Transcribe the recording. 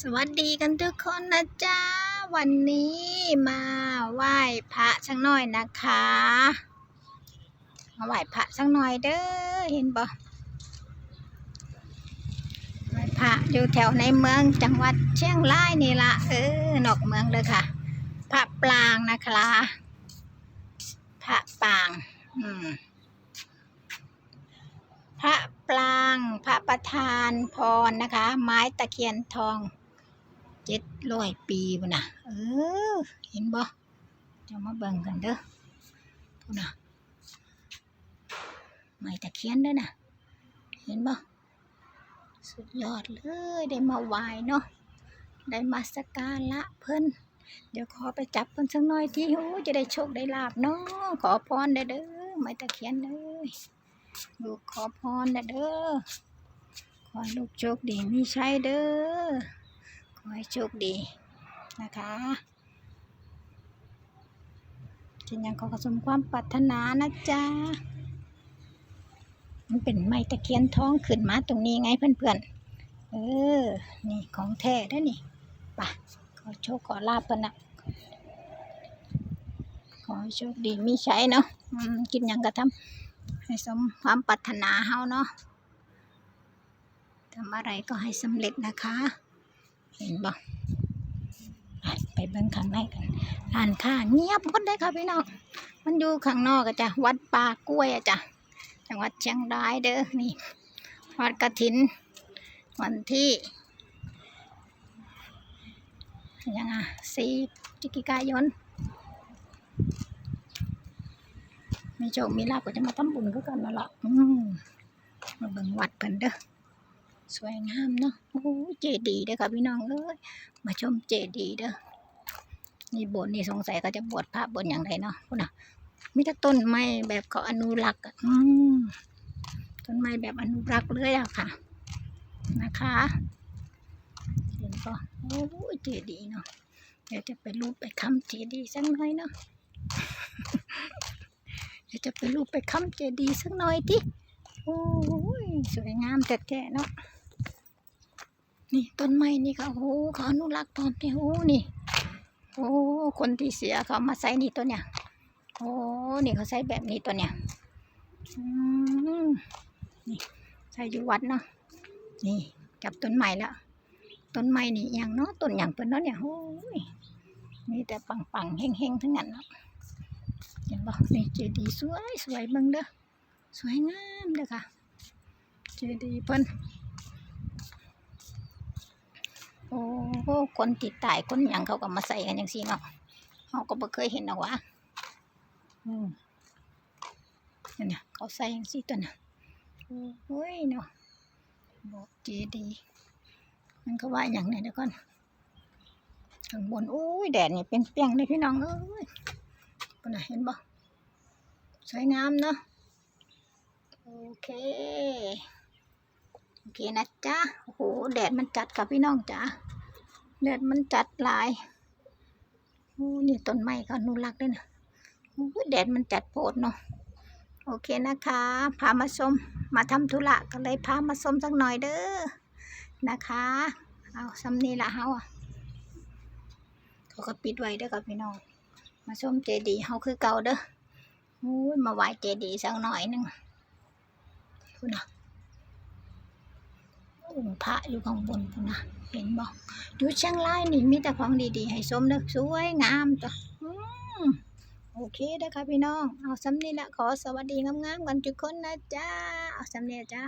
สวัสดีกันทุกคนนะจ๊ะ วันนี้มาไหว้พระสักหน่อยนะคะ มาไหว้พระสักหน่อยเด้อเห็นบ่ไหว้พระอยู่แถวในเมืองจังหวัดเชียงรายนี่ละเออนอกเมืองเลยค่ะ พระปรางนะคะพระปราง อืมพระปราง พระประธานพรนะคะ ไม้ตะเคียนทอง เจ็ดร้อยปีพุ่นน่ะ เออ เห็นบ่เดี๋ยวมาเบิ่งกันเด้อพุ่นน่ะไม้ตะเคียนเด้อน่ะ เห็นบ่สุดยอดเลยได้มาไหว้เนาะได้มาสักการละเพิ่นเดี๋ยวขอไปจับเพิ่นสักหน่อยที่โอ้จะได้โชคได้ลาบเนาะขอพรเด้เด้อไม้ตะเคียนเลยลูกขอพรนะเด้อขอลูกโชคดีมีชัยเด้อ อให้โชคดีนะคะฉันยังขอกระสมความปรารถนานะจ๊ะ มันเป็นไม้ตะเคียนทองขึ้นมาตรงนี้ไงเพื่อนๆ เออ นี่ของแท้ได้อนี่ปะขอโชคขอลาบกันนะขอให้โชคดีมีใชัยเนาะกินยังกระทำให้สมความปรารถนาเฮาเนาะทำอะไรก็ให้สำเร็จนะคะ เห็นบ่ไปไปเบิ่งข้างในกันร้านค้าเงียบหมดเลยค่ะพี่น้องมันอยู่ข้างนอกอะจ้ะวัดป่ากล้วยอะจ้ะจังหวัดเชียงรายเด้อนี่วัดกระถิน วันที่ยังไงสี่พฤศจิกายนมีโชคมีลาภก็จะมาทำบุญก็กันนั่นแหละอืมมาเบิ่งวัดเพิ่นเด้อ สวยงามเนาะโอ้เจดีย์เด้อค่ะพี่น้องเอ้ยมาชมเจดีย์เด้อนี่บสถ์นี่สงสัยเขาจะบวชพระบวชอย่างไรเนาะพุ่นน่ะมีแต่ต้นไม้แบบเขาอนุรักษ์อืมต้นไม้แบบอนุรักษ์เลยอะค่ะ นะคะเห็นปะโอ้เจดีย์เนาะเดี๋ยวจะไปรูปไปค้ำเจดีย์สักหน่อยเนาะเดี๋ยวจะไปรูปไปค้ำเจดีย์สักหน่อยที่โอ้ยสวยงามแต่แท้ๆเนาะ นี่ต้นไม้นี่ค่ะโอ้โหเขาอนุรักษ์พรอมเนี่ยโอ้นี่โอ้คนที่เสียเขามาใส่นี่ตัวเนี่ยโอ้นี่เขาใส่แบบนี้ตัวเนี่ยอืมนี่ใส่อยู่วัดเนาะนี่จับต้นไม้แล้วต้นไม้นี่อย่างเนาะต้นอย่างเพิ่นเนาะเนี่ยโอ้ยมีแต่ปังๆเฮงๆทั้งนั้นเนาะเห็นบ่นี่เจดีย์สวยสวยเบิ่งเด้อสวยงามเด้อค่ะเจดีย์เพิ่น โอ้โหคนติดตายคนหยังเขาก็มาใส่กันอย่างซี่เนาะเขาก็บ่เคยเห็นหรอกวะอืมนั่นน่ะเขาใส่อย่างซี่ตัวน่ะโอ้ยเนาะบอกเจดีย์มันก็ว่าอย่างไหนเดี๋ยวก่อนข้างบนโอ้ยแดดนี่เปรี้ยงๆเลยพี่น้องเอ้ยคนน่ะเห็นบ่สวยงามเนาะโอเค โอเคนะจ๊ะโอ้โหแดดมันจัดค่ะพี่น้องจ๋าแดดมันจัดหลายโอ้นี่ต้นไม้ก็อนุรักด้วยนะโอ้แดดมันจัดโพดเนาะโอเคนะคะ พามาชมมาทำธุระก็เลยพามาชมสักหน่อยเด้อนะคะเอาซ้ำนี่ละเฮาอะเขาก็ปิดไว้เด้อค่ะพี่น้องมาชมเจดีย์เฮาคือเก่าเด้อโอ้ยมาไหว้เจดีย์สักหน่อยหนึงคุณน่ะ องค์พระอยู่ข้างบนพุ่นนะเห็นบอกอยู่เชียงรายนี่มีแต่ของดีๆ ให้สมเด้อสวยงามจ้ะโอเคนะคะพี่น้อง เอาสำนี้ละขอสวัสดีงามๆกันทุกคนนะจ้า เอาสำนี้จ้า